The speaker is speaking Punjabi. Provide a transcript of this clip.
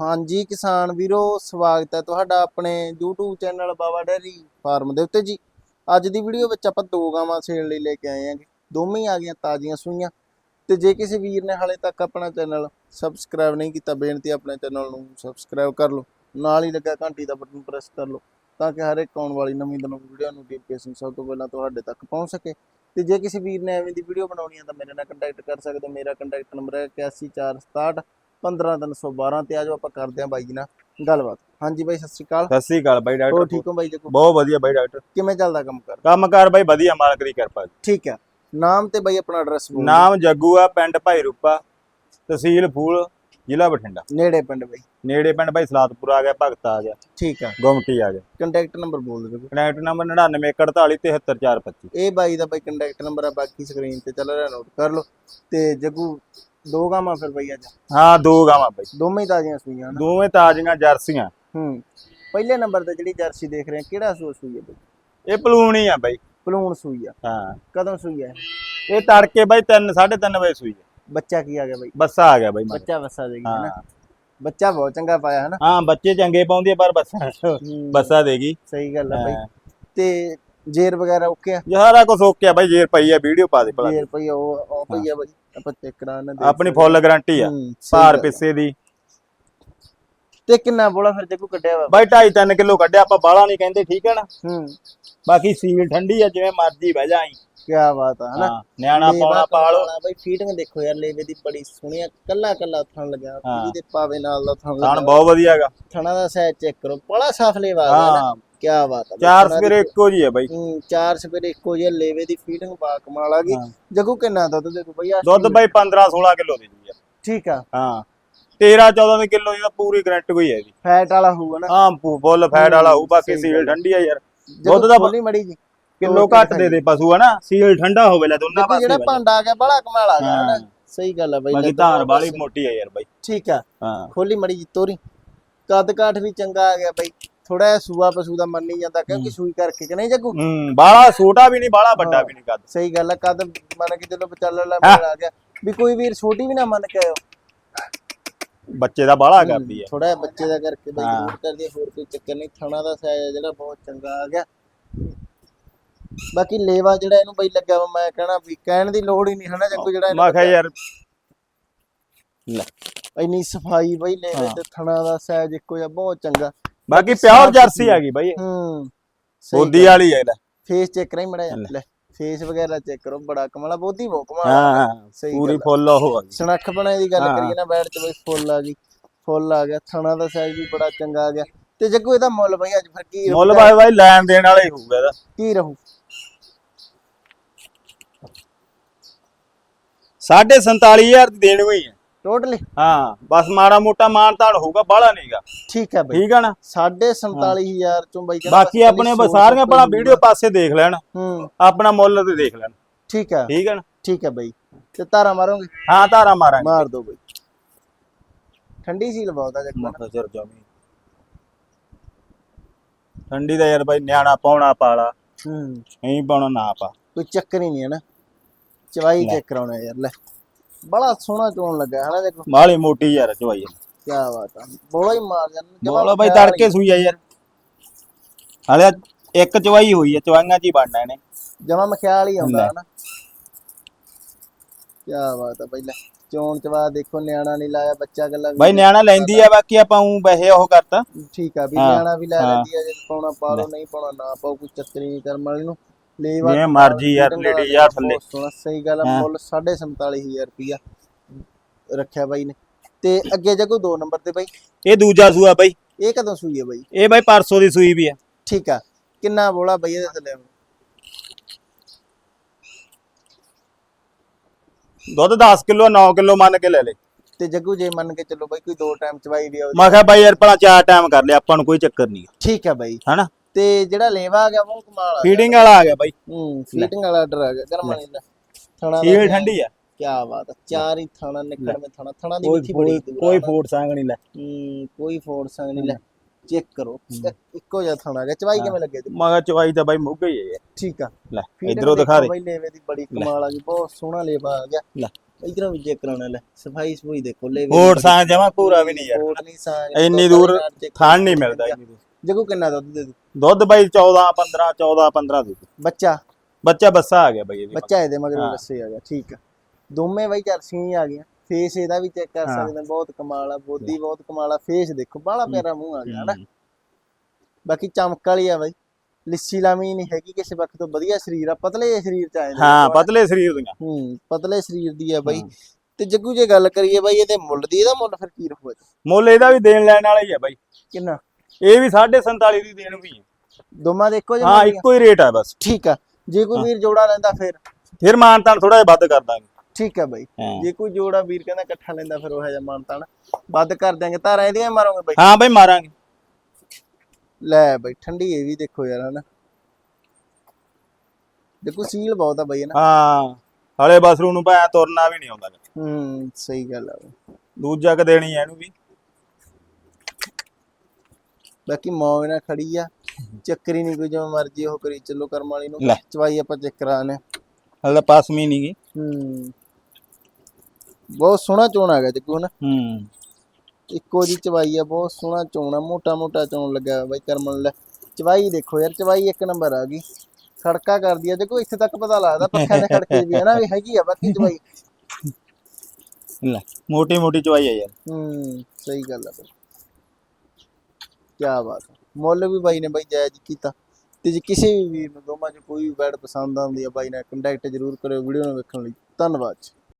ਹਾਂਜੀ ਕਿਸਾਨ ਵੀਰੋ, ਸਵਾਗਤ ਹੈ ਤੁਹਾਡਾ ਆਪਣੇ YouTube channel Baba dairy farm ਦੇ ਉੱਤੇ ਜੀ। ਅੱਜ ਦੀ ਵੀਡੀਓ ਵਿੱਚ ਆਪਾਂ ਦੋ ਗਾਵਾਂ ਸੇਲ ਲਈ ਲੈ ਕੇ ਆਏ ਹਾਂਗੇ। ਦੋਵੇਂ ਹੀ ਆ ਗਈਆਂ, ਤਾਜ਼ੀਆਂ ਸੂਈਆਂ। ਤੇ ਜੇ ਕਿਸੇ ਵੀਰ ਨੇ ਹਾਲੇ ਤੱਕ ਆਪਣਾ ਚੈਨਲ ਸਬਸਕ੍ਰਾਈਬ ਨਹੀਂ ਕੀਤਾ, ਬੇਨਤੀ ਆਪਣੇ ਚੈਨਲ ਨੂੰ ਸਬਸਕ੍ਰਾਈਬ ਕਰ ਲਓ। ਨਾਲ ਹੀ ਲੱਗਾ ਘੰਟੀ ਦਾ ਬਟਨ ਪ੍ਰੈਸ ਕਰ ਲਓ, ਤਾਂ ਕਿ ਹਰ ਇੱਕ ਆਉਣ ਵਾਲੀ ਨਵੀਂ ਤੋਂ ਵੀਡੀਓ ਨੋਟੀਫਿਕੇਸ਼ਨ ਸਭ ਤੋਂ ਪਹਿਲਾਂ ਤੁਹਾਡੇ ਤੱਕ ਪਹੁੰਚ ਸਕੇ। ਤੇ ਜੇ ਕਿਸੇ ਵੀਰ ਨੇ ਐਵੇਂ ਦੀ ਵੀਡੀਓ ਬਣਾਉਣੀ ਹੈ ਤਾਂ ਮੇਰੇ ਨਾਲ ਕੰਟੈਕਟ ਕਰ ਸਕਦੇ ਹੋ। ਮੇਰਾ ਕੰਟੈਕਟ ਨੰਬਰ ਹੈ 8147 15312 ਤੇ ਆਜੋ ਆਪਾਂ ਕਰਦੇ ਹਾਂ ਬਾਈ ਜੀ ਨਾਲ ਗੱਲਬਾਤ। ਹਾਂਜੀ ਬਾਈ ਸਤਿ ਸ਼੍ਰੀ ਅਕਾਲ। ਸਤਿ ਸ੍ਰੀ ਅਕਾਲ ਬਾਈ ਹੋਰ ਡਾਕਟਰ ਠੀਕ ਹੋ ਬਾਈ ਜੀ? ਬਹੁਤ ਵਧੀਆ ਬਾਈ ਡਾਕਟਰ। ਕਿਵੇਂ ਚੱਲਦਾ ਕੰਮ ਕਰ? ਕੰਮਕਾਰ ਬਾਈ ਵਧੀਆ ਮਾਲਕ ਦੀ ਕਿਰਪਾ। ਠੀਕ ਹੈ। ਨਾਮ ਤੇ ਬਾਈ ਆਪਣਾ ਐਡਰੈਸ ਨਾਮ ਜੱਗੂ ਆ ਪਿੰਡ ਭਾਈ ਰੂਪਾ ਤਹਿਸੀਲ ਫੂਲ ਜ਼ਿਲ੍ਹਾ ਬਠਿੰਡਾ। ਨੇੜੇ ਪਿੰਡ ਬਾਈ। ਨੇੜੇ ਪਿੰਡ ਭਾਈ ਸਲਾਦਪੁਰ ਆ ਗਿਆ ਭਗਤ ਆ ਗਿਆ। ਠੀਕ ਹੈ। ਗੁਮਟੀ ਆ ਗਿਆ। ਕੰਟੈਕਟ ਨੰਬਰ ਬੋਲ ਦਿਓ ਕਨੈਕਟ ਨੰਬਰ 9914473425 ਇਹ ਬਾਈ ਦਾ ਬਾਈ ਕੰਟੈਕਟ ਨੰਬਰ ਆ ਬਾਕੀ ਸਕਰੀਨ ਤੇ ਚੱਲ ਰਿਹਾ ਨੋਟ ਕਰ ਲਓ। ਤੇ ਜੱਗੂ ਦੋ ਗਾਵਾਂ ਫਿਰ ਬਾਈ ਅੱਜ? ਹਾਂ ਦੋ ਗਾਵਾਂ ਬਾਈ। ਦੋਵੇਂ ਹੀ ਤਾਜ਼ੀਆਂ ਸੂਈਆਂ ਦੋਵੇਂ ਤਾਜ਼ੀਆਂ ਜਰਸੀਆਂ। ਹੂੰ। ਪਹਿਲੇ ਨੰਬਰ ਤੇ ਜਿਹੜੀ ਜਰਸੀ ਦੇਖ ਰਹੇ ਆ ਕਿਹੜਾ ਸੂਆ ਸੂਈ ਹੈ ਬਾਈ? ਇਹ ਪਲੂਣੀ ਆ ਬਾਈ। ਪਲੂਣ ਸੂਈ ਆ। ਹਾਂ। ਕਦੋਂ ਸੂਈ ਹੈ ਇਹ? ਤੜਕੇ ਬਾਈ 3 3:30 ਵਜੇ ਸੂਈ ਹੈ ਬੱਚਾ ਕੀ ਆ ਗਿਆ ਬਾਈ? ਬੱਸਾ ਆ ਗਿਆ ਬਾਈ। ਬੱਚਾ ਵਸਾ ਦੇਗੀ ਹੈ ਨਾ? ਬੱਚਾ ਬਹੁਤ ਚੰਗਾ ਪਾਇਆ ਹੈ ਨਾ? ਹਾਂ ਬੱਚੇ ਚੰਗੇ ਪਾਉਂਦੀ ਆ ਪਰ ਬੱਸਾ ਬੱਸਾ ਦੇਗੀ ਸਹੀ ਗੱਲ ਹੈ। ਬਾਈ। ਤੇ ਜੇਰ ਵਗੈਰਾ ਓਕੇ ਆ? ਸਾਰਾ ਕੁਝ ਓਕੇ ਆ ਬਾਈ ਜੇਰ ਪਈ ਆ ਵੀਡੀਓ ਪਾ ਦੇ ਭਲਾ। ਜੇਰ ਪਈ ਆ, ਉਹ ਉਹ ਪਈ ਆ ਬਾਈ। ਆਪਾਂ ਚੈੱਕ ਕਰਾਉਣਾ ਦੇਖ ਆਪਣੀ ਫੁੱਲ ਗਾਰੰਟੀ ਆ। ਹੂੰ, ਸਹੀ ਭਾਰ ਗੱਲ ਆ। ਪਿੱਸੇ ਦੀ। ਤੇ ਕਿੰਨਾ ਬੋਲਾ ਫਿਰ ਜੱਗੂ ਕੱਢਿਆ ਵਾ? ਬਾਈ 2.5 3 ਕਿਲੋ ਕੱਢਿਆ ਆਪਾਂ ਬਾਹਲਾ ਨਹੀਂ ਕਹਿੰਦੇ ਠੀਕ ਹੈ ਨਾ? ਹੂੰ। ਬਾਕੀ ਸੀਲ ਠੰਡੀ ਆ ਜਿਵੇਂ ਮਰਜ਼ੀ ਬਹਿ ਜਾਈ ਕੀ ਬਾਤ ਆ ਹਨਾ? ਹਾਂ ਨਿਆਣਾ ਲੇਵਾ ਪਾਉਣਾ ਪਾਲੋ। ਕਮਾਲ ਆ ਬਾਈ ਫੀਟਿੰਗ ਦੇਖੋ ਯਾਰ ਲੇਵੇ ਦੀ ਬੜੀ ਸੋਹਣੀ ਆ ਕੱਲਾ ਕੱਲਾ ਥਣ ਲੱਗਿਆ ਹਾਂ। ਪੂਰੀ ਦੇ ਪਾਵੇ ਨਾਲ ਦਾ ਥਣ ਖਾਣ ਲੱਗਿਆ। ਬਹੁਤ ਵਧੀਆ ਹੈਗਾ। ਥਣਾ ਦਾ ਸਾਈਜ਼ ਚੈੱਕ ਕਰੋ ਬੜਾ ਸਾਫ਼ ਲੇਵਾ ਆ ਹਾਂ। ਕੀ ਬਾਤ ਬਾਈ, ਚਾਰ ਦੀ- ਸਵੇਰੇ ਇੱਕੋ ਜੀ ਹੈ ਬਾਈ। ਹੂੰ ਚਾਰ ਸਵੇਰੇ ਇੱਕੋ ਜਿਹੇ ਲੇਵੇ ਦੀ ਫੀਟਿੰਗ ਬਾ ਕਮਾਲ ਆ ਗਈ। ਹਾਂ। ਜੱਗੂ ਕਿੰਨਾ ਦੁੱਧ ਦੇਖੋ ਭਈਆ ਦੁੱਧ ਬਾਈ 15 16 ਕਿਲੋ ਦੀ ਜੀ। ਠੀਕ ਆ। ਹਾਂ। 13 14 ਦੀ ਕਿਲੋ ਦੀ ਤਾਂ ਪੂਰੀ ਗਰੰਟੀ ਕੋਈ ਹੈ ਜੀ ਫੈਟ ਵਾਲਾ ਹੋਊਗਾ ਨਾ। ਹਾਂ ਫੁੱਲ ਫੈਟ ਵਾਲਾ ਹੋਊ ਬਾਕੀ ਸੀਲ। ਠੰਡੀ ਆ ਯਾਰ। ਦੁੱਧ ਦਾ ਖੋਲੀ ਮੜੀ ਜੀ ਕਿਲੋ ਘੱਟ ਦੇ ਦੇ ਪਸ਼ੂ ਆ ਨਾ ਸੀਲ ਠੰਡਾ ਹੋਵੇ ਲੈ ਦੋਨਾਂ ਪਾਸੇ ਜਿਹੜਾ ਬਾਈ। ਭਾਂਡਾ ਆ ਗਿਆ ਬੜਾ ਕਮਾਲ ਆ ਗਿਆ ਹਾਂ। ਹਨਾ ਸਹੀ ਗੱਲ ਆ ਬਾਈ ਬਾਕੀ ਧਾਰ ਵਾਲੀ। ਮੋਟੀ ਆ ਯਾਰ ਬਾਈ। ਠੀਕ ਆ। ਹਾਂ। ਖੋਲੀ ਮੜੀ ਜੀ ਤੋਰੀ। ਕੱਦ ਕਾਠ ਵੀ ਚੰਗਾ ਆ ਗਿਆ ਬਾਈ। ਥੋੜਾ ਜਿਹਾ ਸੂਆ ਪਸ਼ੂ ਦਾ ਮੰਨੀ ਜਾਂਦਾ ਕਿਉਂਕਿ ਸੂਈ ਕਰਕੇ ਕਿ ਨਹੀਂ ਜੱਗੂ? ਹੂੰ ਬਾਲਾ ਛੋਟਾ ਵੀ ਨਹੀਂ ਬਾਲਾ ਵੱਡਾ ਹਾਂ। ਵੀ ਨਹੀਂ ਕੱਦ। ਸਹੀ ਗੱਲ ਆ ਕਦ ਮੰਨ ਕੇ ਚਲੋ ਵਿਚਾਲੇ ਵਾਲਾ ਮੇਲ ਆ ਗਿਆ। ਵੀ ਕੋਈ ਵੀਰ ਛੋਟੀ ਵੀ ਨਾ ਮੰਨ ਕੇ ਆਇਓ। ਬੱਚੇ ਦਾ ਬਾਲਾ ਕਰਦੀ ਹੈ ਥੋੜਾ ਬੱਚੇ ਦਾ ਕਰਕੇ ਬਾਈ ਹਾਂ। ਜ਼ਰੂਰ ਕਰਦੀ ਹੋਰ ਕੋਈ ਚੱਕਰ ਨਹੀਂ ਥਣਾ ਦਾ ਸਾਈਜ਼ ਜਿਹੜਾ ਬਹੁਤ ਚੰਗਾ ਆ ਗਿਆ। ਬਾਕੀ ਲੇਵਾ ਜਿਹੜਾ ਇਹਨੂੰ ਬਈ ਲੱਗਿਆ ਵਾ ਮੈਂ ਕਹਿਣਾ ਵੀ ਕਹਿਣ ਦੀ ਲੋੜ ਹੀ ਨਹੀਂ ਹਨਾ ਜੱਗੂ ਜਿਹੜਾ ਮੈਂ ਕਿਹਾ ਯਾਰ ਲੈ ਇੰਨੀ ਸਫ਼ਾਈ ਬਈ ਲੇਵੇ ਹਾਂ। ਤੇ ਥਣਾ ਦਾ ਸਾਈਜ਼ ਇੱਕੋ ਜਿਹਾ ਬਹੁਤ ਚੰਗਾ। ਬਾਕੀ ਪਿਓਰ ਜਰਸੀ। ਆ ਗਈ ਬਾਈ ਹੂੰ ਬੋਦੀ ਵਾਲੀ ਹੈ ਲੈ ਫੇਸ ਚੈੱਕ ਕਰਾਈ ਮੜਾ ਲੈ। ਫੇਸ ਵਗੈਰਾ ਚੈੱਕ ਕਰੋ ਬੜਾ ਕਮਾਲਾ ਬੋਦੀ ਬਹੁਤ ਕਮਾਲ ਹਾਂ ਸਹੀ ਪੂਰੀ। ਫੁੱਲ ਉਹ ਆ ਗਈ। ਸਨੱਖ ਬਣੇ ਦੀ ਗੱਲ। ਕਰੀਏ ਨਾ ਬੈਠ ਚ ਬਈ ਫੁੱਲ ਆ ਗਈ। ਫੁੱਲ ਆ ਗਿਆ ਥਣਾ ਦਾ ਸਾਈਜ਼ ਵੀ ਬੜਾ ਚੰਗਾ ਆ ਗਿਆ। ਤੇ ਜੱਗੂ ਇਹਦਾ ਮੁੱਲ ਬਈ ਅੱਜ ਫਿਰ ਕੀ ਮੁੱਲ? ਬਾਈ ਬਾਈ ਲੈਣ ਦੇਣ ਵਾਲਾ ਹੀ ਹੋਊਗਾ ਇਹਦਾ। ਕੀ ਰਹੂ? 47000 ਦੀ ਦੇਣੀ ਹੋਈ ਹੈ। ਟੋਟਲੀ ਹਾਂ ਬਸ ਮਾੜਾ ਮੋਟਾ ਮਾਨ ਤਾਣ ਹੋਊਗਾ ਬਾਹਲਾ ਨਹੀਂਗਾ ਠੀਕ ਹੈ ਬਈ। ਠੀਕ ਆ ਨਾ? 47500 ਚੋਂ ਬਈ ਕਹਿੰਦਾ ਬਾਕੀ ਆਪਣੇ ਸਾਰੀਆਂ ਭਲਾ ਵੀਡੀਓ ਪਾਸੇ ਦੇਖ ਲੈਣ। ਹੂੰ। ਆਪਣਾ ਮੁੱਲ ਤੇ ਦੇਖ ਲੈਣ। ਠੀਕ ਹੈ। ਠੀਕ ਆ ਨਾ? ਠੀਕ ਹੈ ਬਈ। ਤੇ ਤਾਰਾ ਮਾਰੋਗੇ? ਹਾਂ ਧਾਰਾ ਮਾਰਾਂਗੇ। ਮਾਰ ਦੋ ਬਈ। ਠੰਡੀ ਆ ਜੱਗੂ ਮੱਖਾ ਚਰ ਜਾਵੀਂ। ਠੰਡੀ ਦਾ ਯਾਰ ਬਾਈ ਨਿਆਣਾ ਪਾਉਣਾ ਪਾਲਾ। ਹੂੰ। ਨਹੀਂ ਪਾਉਣਾ ਨਾ ਪਾ। ਕੋਈ ਚੱਕਰ ਹੀ ਨਹੀਂ ਹੈ ਨਾ। ਚਵਾਈ। ਚੈੱਕ ਕਰਾਉਣਾ ਯਾਰ ਲੈ। ਬੜਾ ਸੋਹਣਾ ਚੋਣ ਲੱਗਾ ਹਨਾ ਦੇਖੋ। ਬਾਹਲੀ ਮੋਟੀ ਯਾਰ ਚਵਾਈ ਕੀ ਬਾਤ ਆ ਬੋਲਾ ਹੀ ਮਾਰ ਜਾਂਦਾ ਬੋਲਾ ਬਾਈ ਤੜਕੇ ਸੂਈ ਆ ਯਾਰ। ਹਾਲੇ ਇੱਕ ਚਵਾਈ ਹੋਈ ਹੈ ਚਵਾਈਆਂ ਚ ਹੀ ਬਣਨਾ ਇਹਨੇ। ਜਮਾ ਮਖਿਆਲ ਹੀ ਆਉਂਦਾ ਲੈ। ਹਨਾ। ਕੀ ਬਾਤ ਆ ਬਈ ਲੈ ਚੋਣ ਚਵਾ ਦੇਖੋ ਨਿਆਣਾ ਨਹੀਂ ਲਾਇਆ ਬੱਚਾ ਗੱਲਾਂ ਬਾਈ ਨਿਆਣਾ ਲੈਂਦੀ ਆ ਬਾਕੀ ਆਪਾਂ ਉਹ ਵੈਸੇ ਉਹ ਕਰਤਾ। ਠੀਕ ਆ ਵੀ ਹਾਂ, ਨਿਆਣਾ ਵੀ ਲੈ ਹਾਂ। ਲੈਂਦੀ ਆ ਜੇ ਪਾਉਣਾ ਪਾ ਲਓ ਨਹੀਂ ਪਾਉਣਾ ਨਾ ਪਾਓ ਕੋਈ ਚੱਕਰ ਨਹੀਂ ਕਰਮ ਵਾਲੀ ਨੂੰ। ਲੇਵਾ ਜਿਵੇਂ ਮਰਜ਼ੀ ਯਾਰ, ਲੇਡੀ ਯਾਰ ਥੱਲੇ। ਸਹੀ ਗੱਲ ਆ ਹਾਂ। ਮੁੱਲ 47500 ਰੁਪਿਆ ਰੱਖਿਆ ਬਾਈ ਨੇ। ਤੇ ਅੱਗੇ ਜੇ ਕੋਈ ਦੋ ਨੰਬਰ ਤੇ ਬਾਈ। ਇਹ ਦੂਜਾ ਸੂਆ ਬਾਈ। ਇਹ ਕਦੋਂ ਸੂਈ ਹੈ ਬਾਈ? ਇਹ ਬਾਈ ਪਰਸੋਂ ਦੀ ਸੂਈ ਵੀ ਆ। ਠੀਕ ਆ ਕਿੰਨਾ ਬੋਲਾ ਬਈ ਇਹਦੇ ਥੱਲੇ? ਦੁੱਧ 10 ਕਿਲੋ 9 ਕਿਲੋ ਮੰਨ ਕੇ ਲੈ ਲੈ। ਤੇ ਜੱਗੂ ਜੇ ਮੰਨ ਕੇ ਚੱਲੋ ਬਾਈ ਕੋਈ ਦੋ ਟਾਈਮ ਚਵਾਈ ਆ ਮੈਂ ਕਿਹਾ ਬਾਈ ਯਾਰ ਭਲਾ ਚਾਰ ਟਾਈਮ ਕਰ ਲਿਆ ਆਪਾਂ ਨੂੰ ਕੋਈ ਚੱਕਰ ਨਹੀਂ ਠੀਕ ਆ ਬਾਈ। ਹਨਾ? ਤੇ ਜਿਹੜਾ ਲੇਵਾ ਆ ਗਿਆ ਉਹ ਕਮਾਲ ਆ। ਫੀਡਿੰਗ ਵਾਲਾ ਆ ਗਿਆ ਬਾਈ। ਹੂੰ ਫੀਟਿੰਗ ਵਾਲਾ ਆਰਡਰ ਆ ਗਿਆ। ਗਰਮ ਵਾਲੀ ਦਾ। ਥਣਾ ਸੀਲ ਠੰਡੀ ਆ। ਕੀ ਬਾਤ ਆ। ਚਾਰ ਹੀ ਥਣਾ ਨਿਕਲ ਮੇ ਥਣਾ। ਥਣਾ ਦੀ ਮਿੱਠੀ ਬੜੀ ਕੋਈ- ਕੋਈ ਫੂਟ ਸੰਗ ਨਹੀਂ ਲੈ। ਹੂੰ ਕੋਈ ਫੋਰਸ ਨਹੀਂ ਲੈ। ਚੈੱਕ ਕਰੋ। ਇੱਕ- ਜਿਹਾ ਥਣਾ ਗਿਆ। ਚਵਾਈ ਕਿਵੇਂ ਲੱਗੇ ਤੇ? ਮੈਂ ਕਿਹਾ ਚਵਾਈ ਤਾਂ ਬਾਈ ਮੁੱਕ ਗਈ ਹੈ। ਠੀਕ ਆ। ਲੈ ਇਧਰੋਂ ਦਿਖਾ ਦੇ। ਬਾਈ ਲੇਵੇ ਦੀ ਬੜੀ ਕਮਾਲ ਆ ਗਈ। ਬਹੁਤ ਸੋਹਣਾ ਲੇਵਾ ਆ ਗਿਆ। ਲੈ। ਇਧਰੋਂ ਵੀ ਚੈੱਕ ਕਰਾਉਣਾ ਲੈ। ਸਫ਼ਾਈ ਸਫੂਈ ਦੇਖੋ ਲੈ ਹੋਰ ਸਾਂ ਜਮਾ ਪੂਰਾ ਵੀ ਨਹੀਂ ਯਾਰ। ਕੋਟ ਨਹੀਂ ਸਾਂ ਇੰਨੀ ਦੂਰ ਥਾਣ ਨਹੀਂ ਮਿਲਦਾ ਇੰਨੀ ਦੂਰ। ਜਗੂ ਕਿੰਨਾ ਦੁੱਧ ਦੇ ਦੂ ਦੁੱਧ ਬਾਈ 14 15 14 15 ਦੇ ਬੱਚਾ। ਬੱਚਾ ਬੱਸਾ ਆ ਗਿਆ ਬਾਈ ਇਹਦੀ ਬੱਚਾ ਇਹਦੇ ਮਗਰ। ਦੱਸੇ ਆ ਗਿਆ ਠੀਕ ਆ। ਦੋਵੇਂ ਬਾਈ ਜਰਸੀਆਂ ਆ ਗਈਆਂ। ਫੇਸ ਇਹਦਾ ਵੀ ਚੈੱਕ ਕਰ। ਸਕਦੇ ਹਾਂ ਬਹੁਤ ਕਮਾਲ ਆ ਬੋਦੀ ਬਹੁਤ ਕਮਾਲ ਆ ਫੇਸ ਦੇਖੋ ਬਾਹਲਾ ਪਿਆਰਾ ਮੂੰਹ ਆ ਗਿਆ ਹਨਾ। ਬਾਕੀ ਚਮਕ ਵਾਲੀ ਆ ਬਾਈ। ਲਿੱਸੀ ਲਾਮੀ ਨਹੀਂ ਹੈਗੀ ਕਿਸੇ ਪੱਖ ਤੋਂ ਵਧੀਆ ਸਰੀਰ ਆ ਪਤਲੇ ਸਰੀਰ ਚ ਆਏ ਨੇ ਹਾਂ ਪਤਲੇ ਸਰੀਰ ਦੀਆਂ। ਹੂੰ ਪਤਲੇ ਸਰੀਰ ਦੀ ਆ ਬਾਈ। ਤੇ ਜੱਗੂ ਜੇ ਗੱਲ ਕਰੀਏ ਬਾਈ ਇਹਦੇ ਮੁੱਲ ਦੀ ਇਹਦਾ ਮੁੱਲ ਫਿਰ ਕੀ ਰਹੂਗਾ ਮੁੱਲ ਇਹਦਾ ਵੀ ਦੇਣ ਲੈਣ ਵਾਲਾ ਹੀ ਆ ਬਾਈ। ਕਿੰਨਾ? ਇਹ ਵੀ 47.5 ਦੀ ਦੇਣ ਵੀ ਹੈ। ਦੋਵਾਂ ਦੇ ਇੱਕੋ ਹਾਂ ਇੱਕੋ ਹੀ ਰੇਟ ਆ ਬਸ। ਠੀਕ ਆ। ਜੇ ਕੋਈ ਹਾਂ। ਵੀਰ ਜੋੜਾ ਲੈਂਦਾ ਫਿਰ? ਫਿਰ ਮਾਨਤਾਨ ਥੋੜਾ ਜਿਹਾ ਵੱਧ ਕਰ ਦਾਂਗੇ। ਠੀਕ ਆ ਬਾਈ। ਹਾਂ। ਜੇ ਕੋਈ ਜੋੜਾ ਵੀਰ ਕਹਿੰਦਾ ਇਕੱਠਾ ਲੈਂਦਾ ਫਿਰ ਉਹ ਜਿਹਾ ਮਾਨਤਾਨ। ਵੱਧ ਕਰ ਦਿਆਂਗੇ। ਧਾਰਾਂ ਇਹਦੀਆਂ ਹੀ ਮਾਰੋਗੇ ਬਾਈ? ਹਾਂ ਬਾਈ ਮਾਰਾਂਗੇ। ਲੈ ਬਾਈ ਠੰਡੀ ਇਹ ਵੀ ਦੇਖੋ ਯਾਰ ਹਨਾ। ਦੇਖੋ ਸੀਲ ਬਹੁਤ ਆ ਬਾਈ ਨਾ ਹਾਂ। ਹਲੇ ਬਸਰੂ ਨੂੰ ਭਾਇਆ ਤੁਰਨਾ ਵੀ ਨਹੀਂ ਆਉਂਦਾ। ਹੂੰ ਸਹੀ ਗੱਲ ਆ। ਦੂਜਾ ਕ ਦੇਣੀ ਹੈ ਇਹਨੂੰ ਵੀ। ਬਾਕੀ ਮੌਜ ਨਾਲ ਖੜੀ ਆ। ਚੱਕਰੀ ਨਹੀਂ ਕੋਈ ਜਿਵੇਂ ਮਰਜ਼ੀ ਉਹ ਕਰੀ ਚੱਲੋ ਕਰਮ ਵਾਲੀ ਨੂੰ। ਲੈ। ਚਵਾਈ ਆਪਾਂ ਚੈੱਕ ਕਰਾਣੇ ਹਲੇ ਪਾਸਮੀ ਨਹੀਂ ਗਈ ਹੂੰ। ਬਹੁਤ ਸੋਹਣਾ ਚੋਣ ਆ ਗਿਆ ਜੱਗੂ ਨਾ ਹੂੰ। ਇੱਕੋ ਜੀ ਚਵਾਈ ਆ ਬਹੁਤ ਸੋਹਣਾ ਚੋਣ ਆ ਮੋਟਾ ਮੋਟਾ ਚੋਣ ਲੱਗਾ ਬਾਈ ਕਰਮਨ ਲੈ ਚਵਾਈ ਦੇਖੋ ਯਾਰ ਚਵਾਈ ਇੱਕ ਨੰਬਰ ਆ ਗਈ। ਖੜਕਾ ਕਰਦੀ ਆ। ਦੇਖੋ ਇੱਥੇ ਤੱਕ ਪਤਾ ਲੱਗਦਾ ਪੱਖਿਆਂ ਦੇ ਖੜਕੇ ਵੀ ਹੈ ਨਾ ਵੀ ਹੈਗੀ ਆ ਬਾਕੀ ਚਵਾਈ। ਲੈ ਮੋਟੀ ਮੋਟੀ ਚਵਾਈ ਆ ਯਾਰ। ਹੂੰ ਸਹੀ ਗੱਲ ਆ ਬਾਈ। ਕਿਆ ਬਾਤ ਹੈ। ਮੁੱਲ ਵੀ ਬਾਈ ਨੇ ਬਾਈ ਜਾਇਜ਼ ਕੀਤਾ। ਤੇ ਜੇ ਕਿਸੇ ਵੀ ਵੀਰ ਨੂੰ ਦੋਵਾਂ ਚ ਕੋਈ ਵੀ ਬੈਡ ਪਸੰਦ ਆਉਂਦੀ ਆ ਬਾਈ ਨਾਲ ਕੰਟੈਕਟ ਜ਼ਰੂਰ ਕਰਿਓ ਵੀਡੀਓ ਨੂੰ ਵੇਖਣ ਲਈ। ਧੰਨਵਾਦ ਜੀ।